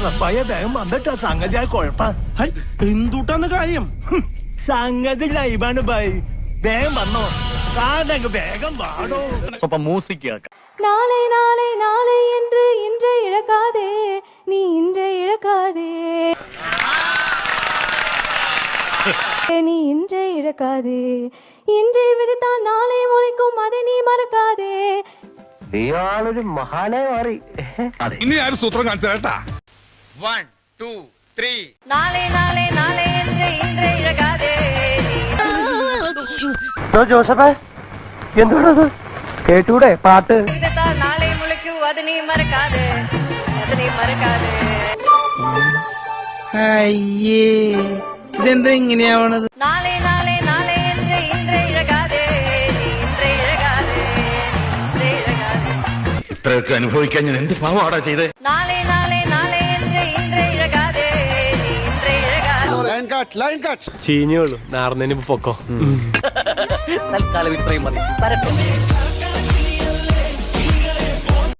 തങ്ങപ്പായ വേഗം വന്നിട്ടോ. സംഗതി ആ കുഴപ്പ. എന്തുട്ടാന്ന് കാര്യം? സംഗതി ലൈവാണ് ബൈ. വേഗം വന്നോ. നാളെ നാളെ നാളെ என்று മറക്കാതെ. ഇയാളൊരു മാറി. ഇനി ആരും സൂത്രം കാണിച്ചാട്ടാ കാണിച്ചു കേട്ടാ நாளை நாளை நாளை என்று இன்றை இழக்காதே ജോസഫേ എന്തുകൊണ്ടത് കേട്ടൂടെ പാട്ട് விதித்தால் நாளை முளைக்கும் அதை நீ மறக்காதே அதை நீ மறக்காதே അയ്യേ ഇതെന്താ ഇങ്ങനെയാവണത് நாளை நாளை நாளை என்று இன்றை இழக்காதே நீ இன்றை இழக்காதே இன்றை இழக்காதே ഇത്രയൊക്കെ അനുഭവിക്കാൻ ഞാൻ എന്ത് പാവാടാ ചെയ്തേ നാളെ നാളെ നാളെ ചീഞ്ഞോളൂ നാർന്നതിന് പൊക്കോ. തൽക്കാലം ഇത്രയും മതി.